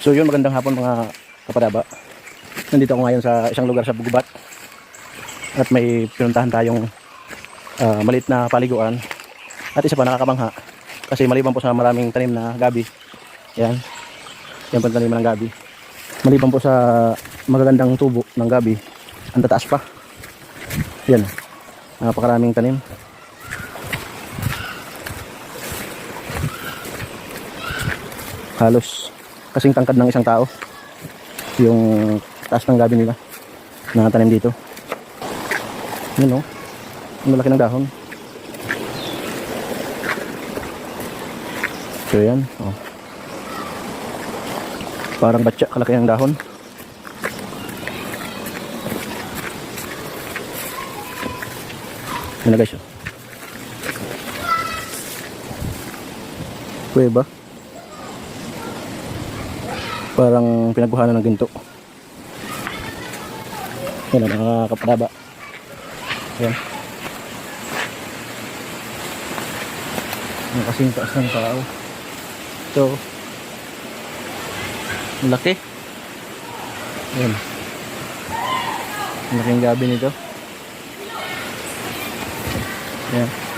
So yun, magandang hapon mga kapadaba. Nandito ako ngayon sa isang lugar sa Bugubat. At may pinuntahan tayong ah, maliit na paliguan. At isa pa nakakabangha. Kasi maliban po sa maraming tanim na gabi. Yan. Yan po tanim ng gabi. Maliban po sa magagandang tubo ng gabi. Ang tataas pa. Yan. Napakaraming tanim. Halos kasing tangkad ng isang tao. Yung taas ng gabi nila. Na tanim dito. Yun o ang malaki ng dahon. So yan oh. parang batya kalaki ang dahon. Yun na guys oh. kuweba parang pinagbuhanan ng ginto. Yan ang nakakapadaba yan ang kasing taas ng tao. Ang laki. Yan laking gabi nito. Yan